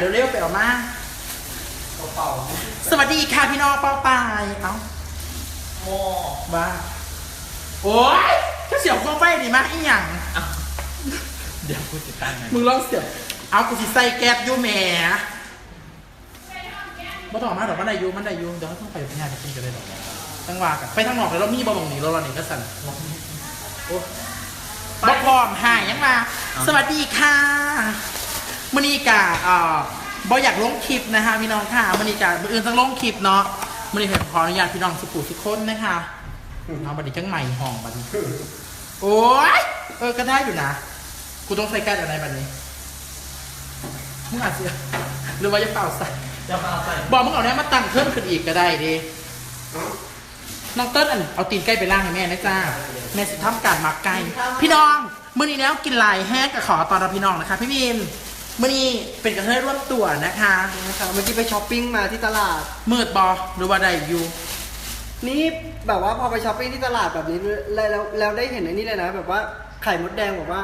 เร็วๆไปออกมาเป่าสวัสดีค่ะพี่น้องเป้าปายเอ้าโม่บ้าโอ้ยก็เสียบโคมไฟดีมากอีหยังเดี๋ยวพูดติดตั้งไงมึงลองเสียบเอากูสิใส่แก๊สอยู่แหมบ่ต้องออกมาดอกมันได้อยูมันได้อยูเดี๋ยวต้องไปพญาจะกินกันเลยดอกตั้งว่ากันไปทางนอกเลยเรามีบ่บงหนีเราเราหนีก็สั่นโอ้บ่พร้อมหายยังมา สวัสดีค่ะ มอนีกาอ่าบ่อยากลงคลิปนะคะพี่น้องค่ะมอนีกามืออื่นต้องลงคลิปเนาะมอนีขออนุญาตพี่น้องสุขุสุขคนนะคะเอาบัดนี้จังใหม่ห้องบัดนี้โอ้ยเออก็ได้อยู่นะกูต้องใส่แก๊สอะไรบัดนี้มึงอาจจะหรือว่าจะเป่าใส่จะมาใส่บอกมึงเอาเนี้ยมาตั้งเพิ่มขึ้นอีกก็ได้ดิน้องเติ้ลอันเอาตีนไก่ไปล่างให้แม่นะจ้าแม่สิทำการหมักไก่พี่น้องมื้อนี้แล้วกินลายแห้งกับขอตอนรับพี่น้องนะคะ พี่มิน มื้อนี้เป็นกระเทยร่วมตัวนะคะนะคะเมื่อกี้ไปช้อปปิ้งมาที่ตลาด มืดบอหรือว่าได้อยู่ นี่แบบว่าพอไปช้อปปิ้งที่ตลาดแบบนี้แล้วแล้วแล้วได้เห็นไอ้นี่เลยนะ แบบว่าไข่มดแดงแบบว่า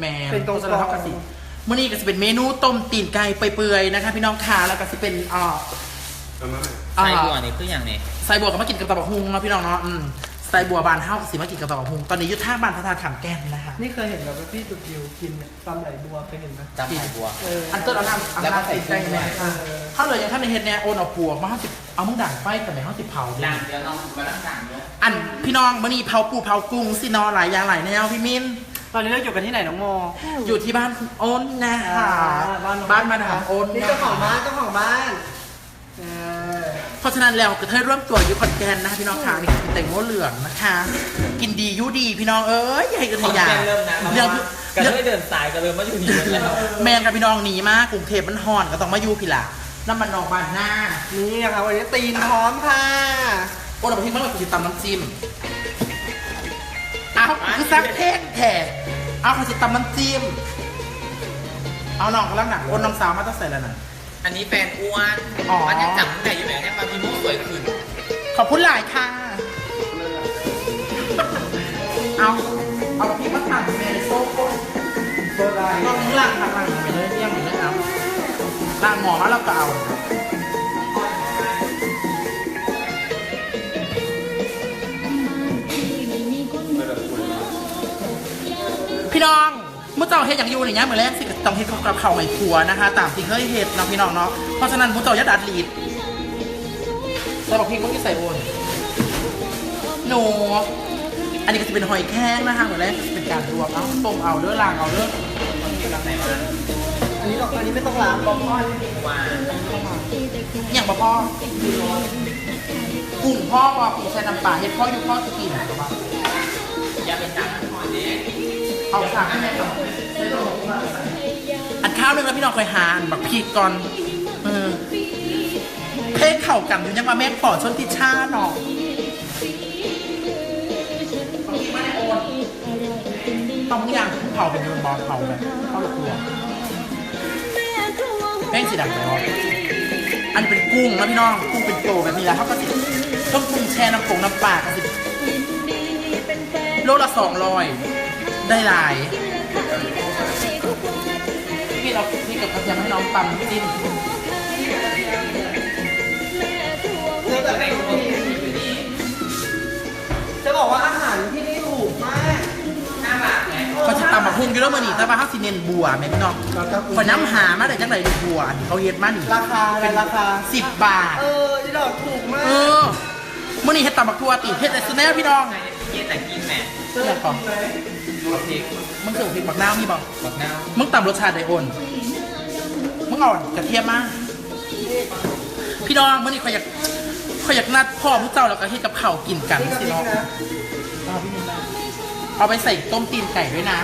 แม่เป็นตรงๆสลัดกระสิมื้อนี้ก็จะเป็นเมนูต้มตีนไก่เปื่อยๆนะคะ พี่น้องค่ะแล้วก็จะเป็นอ่าใส่บัวนี่คืออย่างนี้ใส่บัวก็มากินกับตะบักฮุงเนาะพี่น้องเนาะ อืมใส่บัวบานเฮากับสีมากินกับตะบักฮุงตอนนี้อยุทธาบ้านพระธาตุขามแก้มนะคะนี่เคยเห็นแบบว่าพี่ตุกยิวกินเนี่ยตำไหลบัวเคยเห็นไหมจำใส่บัว เอออันเตอร์เอาน้ำเอาแล้วก็น้ำใส่ใส่เครื่ใจองแม่ด้วย เออถ้าเลยอย่างท่านในเฮ็ดเนี่ยโอนเอาปวกมาห้าสิบเอามึงด่างไฟแต่ไหนห้าสิบเผาดิหลังเดี๋ยวน้องมาตั้งหลังเยอะอันพี่น้องมื้อนี้เผาปูเผากุ้งสิเนอหลายอย่างหลายแนวพี่มินตอนนี้เราอยู่กันที่ไหนน้องโม อยู่ที่บ้านคุณโอนนะคะบ้านบ้านมาดามโอนนี่เจ้าของบ้านเจ้าของบ้านเออ เพราะฉะนั้นแล้วก็เธอร่วมตัวอยู่คอนแกนนะคะพี่น้องค่ะนี่คือแต่งโมเหลืองนะคะ กินดีอยูดีพี่น้องเอ้ยใหญ่กันขทอนยาแก่นเริ่มนะเรื่องกระเรื่องเทยเดินสายก็เริ่มมาอยู่นี่แล้วแมนกับพี่น้องหนีมากกรุงเทพมันห่อนก็ต้องมาอยู่พี่ละน้ำมันนองบ้านหน้า นี่นะคะวันนี้ตีนพร้อมค่ะโอ้เราไปทิ้งมันมาติดตำน้ำจิ้มเอาคือซักเทศแถเอาเขาติดตำน้ำจิ้มเอาน้องกำลังหนักโอนน้ำสาวมาต้องใส่แล้วนะ อันนี้แฟนอ้วนอ๋อ มันยังจับตั้งแต่อยู่ไหนเนี่ยมามีมุกสวยขึ้นขอบคุณหลายค่ะ เอา เอาพี่มาทำเมนโซ่โซ่เบอร์อะไรต้องล่างทางล่างไปเลยเที่ยงเหมือนเลยเอาล่างหมอมาแล้วก็เอาพี่น้อง เมื่อเจ้าเฮ็ดอย่างอยูอย่างเงี้ยเหมือนแรกสิต้องเฮ็ดกับเขาวให้ผัวนะคะ ตามที่เคยเฮ็ดเนาะพี่น้องเนาะเพราะฉะนั้นมุเจ้าอย่าดัดลีดเราบอกพี่เมื่อกี้ใส่โอนหนูอันนี้ก็จะเป็นหอยแครงนะคะเหมือนแรกเป็นการรวมเอาต้มเอาเด้อล้างเอาเด้ออันนี้ดอกอันนี้ไม่ต้องล้างบอกพ่อว่าอย่างบ่พ่อกุ้งพ่อปอกุ้งใส่น้ำปลาเฮ็ดพ่ออยู่พ่อจะกินเหรอปะอย่าเป็นจับหอยนี้ เอาสั่งให้แม่ก่อนอันข้าวหนึงแล้วพี่น้องคอยหาอันบักพีก่อนเออเพลงเข่ากันอยู่ยังมาแม่ปอดชนติชาหนอต้องอย่างเผาเป็นบอลเผาแบบเข้าหลกตัวแป้งสีดำไปวะอันเป็นกุ้งนะพี่น้องกุ้งเป็นโตแบบนี้แหละเขาก็สิต้องปรุงแช่น้ำปงน้ำปลากันสิโลละสองร้อย ได้หลายพี่เราพี่กับกระเทียมให้น้องตำจิ้มจะบอกว่าอาหารที่นี่ถูกมากเขาจะตำบักหุ่งอยู่แล้วมือนี่แต่ว่าเขาสิเน้นบัวแม่พี่น้องขอน้ำหามาได้จังไหนบัวอันที่เขาเฮ็ดมานี่ราคาอะไรราคาสิบบาท เออที่ดอกถูกมากเออมื่อนี้เฮ็ดตำบักทั่วติเฮ็ดแต่สุดแน่พี่น้องไงเย็นแต่กินแหม่เจอของ เลยดูพริกมึงเสิร์ฟพริกบักน้าวมีบ่บักนาวมึงตำรสชาติไดโอนมึงเอากระเทียมมาพี่น้องมื่อนี้ขอยอยากขอยอยากนัดพ่อพวกเจ้าแล้วก็เฮ็ดกับข้าวกินกันนี่กับสิพริกเนาะนะเอาพี่มินนะเอาไปใส่ต้มตีนไก่ด้วยนะ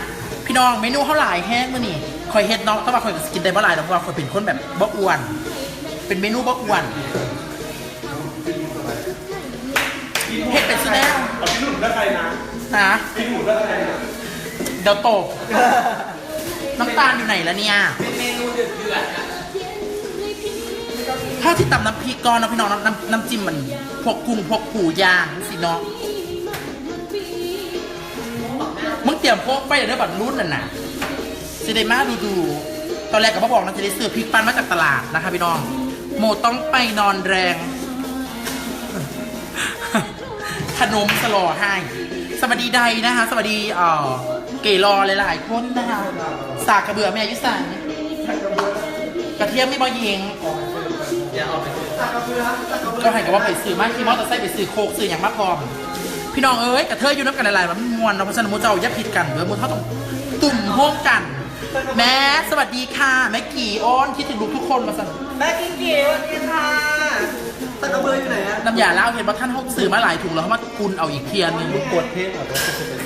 พี่น้องเมนูเขาหลายแห้งมื่อนี้คอยเฮ็ดเนาะแต่ว่าคอยก็สิกินได้บ่หลายดอกเพราะว่าคอยเป็นคนแบบบ่อ้วน เป็นเมนูบ่อ้วนเฮ็ดเป็นสุดแล้วเอาพี่หนุ่มได้ใครนะนะพี่หนุ่มได้ใครนะ เดี๋ยวตกน้ำตาลอยู่ไหนแล้วเนี่ย เป็นเมนูเดือดเดือดนะถ้าที่ตำน้ำพริกก้อนนะพี่น้องน้ำน้ำน้ำจิ้มมันพวกกุ้งพวกปูย่างสิเนาะมึงเตรียมพวกไปเดี๋ยวบัดรุ่นน่ะนะสิได้มาดูดูตอนแรกก็บ่บอกนะจะได้ซื้อพริกปั้นมาจากตลาดนะคะพี่น้อง โมต้องไปนอนแรงขนมสลอให้ สวัสดีใดนะคะ สวัสดีเอ่อ เกรอหลายๆคนนะคะสากกระเบือแม่ยุสันกระเทียมไม่บอยิงอย่าออกไปซื้อตากระเบือตากระเบือก็ให้กับว่าไปซื้อมาขี่มอเตอร์ไซค์ไปซื้อโคกซื้ออย่างมาพร้อม พี่น้องเอ้ยกระเทยอยู่น้ำกันหลายๆมันมวนเนาะเพราะฉะนั้นมูเจ้าอย่าผิดกันเด้อมูเท่าต้องตุ่มโฮมกัน แม่สวัสดีค่ะ แม่กี่อ้อนคิดถึงลูกทุกคนมาสั่นแม่กิ้งกี้สวัสดีค่ะตากระเบืออยู่ไหนอะน้ำยาล้างเห็นว่าท่านเขาซื้อมาหลายถุงแล้วเขามากุนเอาอีกเทียนหนึงกดเทปอะแล้วจะเป็น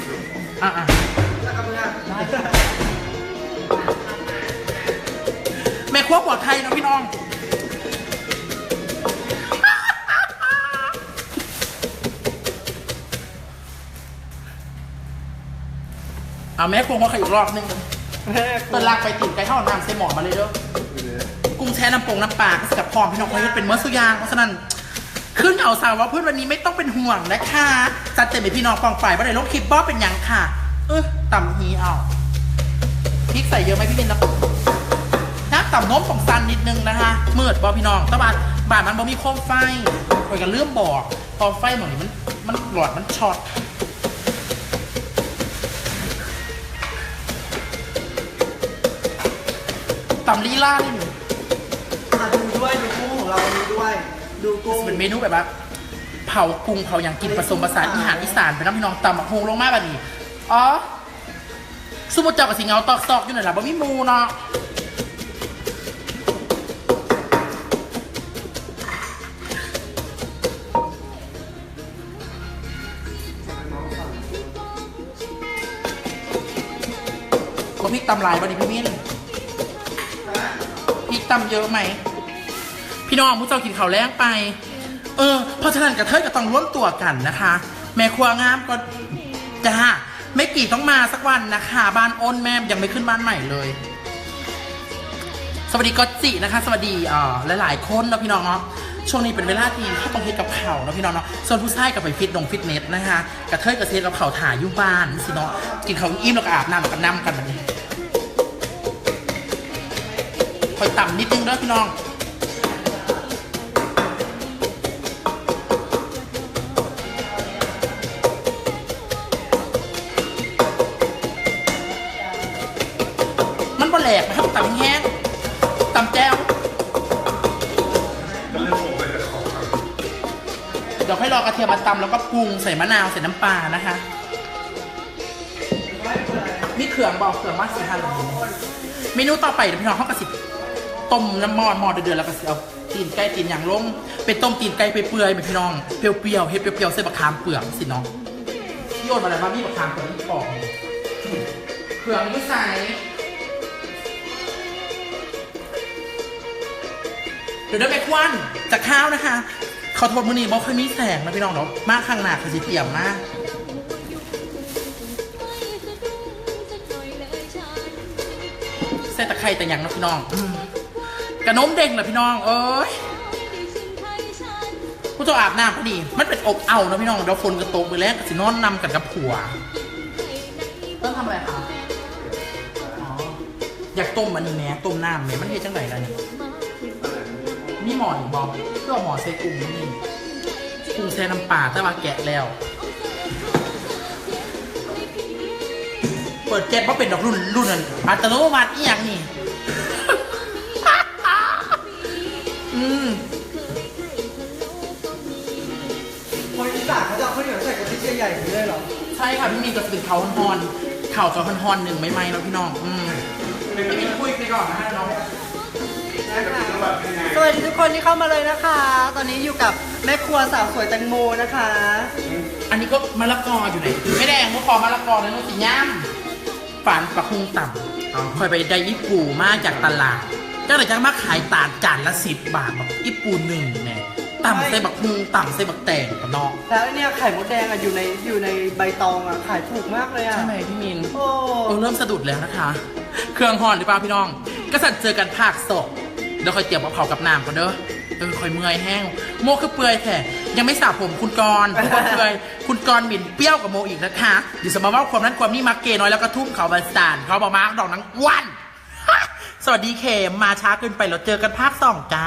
อะ วปลอดภัยนะพี่น้องเอาแม่ครัวมาขออีกรอบนึงแม่เปิดลากไปติ่มไก่ทอดน้ำใส่หมอมาเลยเด้อกุ้งแช่น้ำปงน้ำปลาก็สกับพร้อมพี่น้องเพราะว่าเป็นเมื่อสุยางเพราะฉะนั้นขึ้นเอาสาวว่าเพื่อนวันนี้ไม่ต้องเป็นห่วงนะคะจัดเต็มไปพี่น้องฟองฝ่ายว่าในลงคลิปบอเป็นหยังค่ะ เออต่ำฮีเอาพริกใส่เยอะไหมพี่บินนะน้ำ ต่ำโน้มของซันนิดนึงนะคะมืดบอพี่น้องแตะบานบานมันบอมีโคมไฟคอยกันเลื่อมบอกพอไฟหมดนี่มันมันหลอดมันช็อตต่ำลีลาดิหนูอะดูด้วยดูกุ้งของเราวันนี้ด้วย ดูกุ้งเป็นเมนูแบบว่าเผากุ้งเผาอย่างกินผสมผสานอาหารอีสานเป็นน้ำพี่น้องตำบักฮงลงมาแบบนี้อ๋อสมมติเจ้ากับสิงเงาตอกซอกอยู่ไหนล่ะบ่มีหมูเนาะ ว่าพริกตำลายบ่ดิพี่มิ้นพริกตำเยอะไหม พี่น้องมุ้เจ้ากินข้าวแรงไป เออ เพราะฉะนั้นกระเทยก็ต้องร่วมตัวกันนะคะ แม่ครัวงามก็จ้าไม่กี่ต้องมาสักวันนะคะ บ้านอ้นแม่ยังไม่ขึ้นบ้านใหม่เลย สวัสดีก็จินะคะ สวัสดีอ่อหลายๆคนนะพี่น้องเนาะ ช่วงนี้เป็นเวลาที่เขาต้องเฮ็ดกับข่าเนาะพี่น้องเนาะส่วนผู้ชายกับไปฟิตนงฟิตเนสนะคะกระเทยกระเซกับข่าถ่ายอยู่บ้านสิเนาะกินข้าอิ่มแล้วก็อาบน้ำแล้วก็นั่กันแบบนี้คอยต่ำนิดนึงเด้อพี่น้องำแล้วก็ปรุงใส่มะนาวใส่น้ำปลานะคะมีเขื่องบอกเขื่องมากสิฮันเมนูต่อไปเดี๋ยวพี่น้องเขากระสิบต้มน้ำมอดมอดเดือดแล้วก็สิเอาตีนไก่ตีนอย่างลงเป็นต้มตีนไก่เปื่อยๆไปพี่น้องเปรี้ยวๆเฮ็ดเปรี้ยวๆใส่บะขามเปลือกสิน้องโยนมาอะไรมามีบะขามเปลือกนี่ปอกเขืองไม่ใส่เดี๋ยวได้ไปควันจากข้าวนะคะ ขอโทษมือนี้บอกค่อยมีแสงนะพี่น้องเนาะมากข้างหน้าคือสิเตรียมมากเส้นตะไคร้แต่อย่างนะพี่น้องอกระนมเด้งนะพี่น้องเอ้ยผู้เจ้าอาบน้ำพอดี มันเป็นอบเอานะพี่น้องเดี๋ยวฝนกระตกไปแล้วก็สินอนนำกันกับผัวต้องทำอะไรคะออยากต้มอันนี้แหม่ต้มน้ำแม่มันเฮ็ดจังไหนล่ะเนี่ย มีหมออีกบอกเพื่อหมอใส่กุ้งนี่กุ้งใส่น้ำปลาแต่ว่าแกะแล้ว เปิดแก๊สเพราะเป็นดอกรุ่นรุ่นนั้นอัตโนมัติอีหยังนี่อืมคนอีสานเขาจะเอาข้าวเหนียวใส่กระติกใหญ่ๆอย่างนี้เลยเหรอ ใช่ค่ะพี่มีนก็จะเป็นเขาฮอนๆเข่าจะฮอนๆหนึ่งไม่ไหมแล้วพี่น้อง อืมพี่มีนคุยไปก่อนนะฮะน้องส วัสดีทุกคนที่เข้ามาเลยนะคะ ตอนนี้อยู่กับแม่ครัวสาวสวยแตงโมนะคะ อันนี้ก็มะละกออยู่ไหนไม่แดงก็คอมะละกอเลยน้องสิย่ำฝานปลาคุงต่ำคอยไปได้ญี่ปุ่นมาจากตลาดเจ้าไหนจะมาขายตาดจานละสิบบาทแบบญี่ปุ่นหนึ่งเนี่ยต่ำใส่บักคุงต่ำใส่บักแตงกับน้องแล้วไอ้เนี่ยไข่มดแดงอะอยู่ในอยู่ในใบตองอะขายถูกมากเลยอะใช่ไหมพี่มินโอ้เออเริ่มสะดุดแล้วนะคะ เครื่องห่อนหรือเปล่าพี่น้อง ก็สั่นเจอกันภาคศพ เดี๋ยวคอยเตรียมกับเขาวกับน้ำก่อนเด้อเออคอยเมื่อยแห้ง โมคือเปื่อยแท้ยังไม่สระผมคุณกรณ์เพราะว่าเปื่อย คุณกรณ์หมิ่นเปรี้ยวกับโมอีกนะคะเดี๋ยวสมมติว่าความนั้นความนี้มาเกน้อยแล้วก็ทุ่มเขาบาสานเขาบอกมาดอกนังวัน สวัสดีเคมมาช้าเกินไปเราเจอกันภาคสองจ้า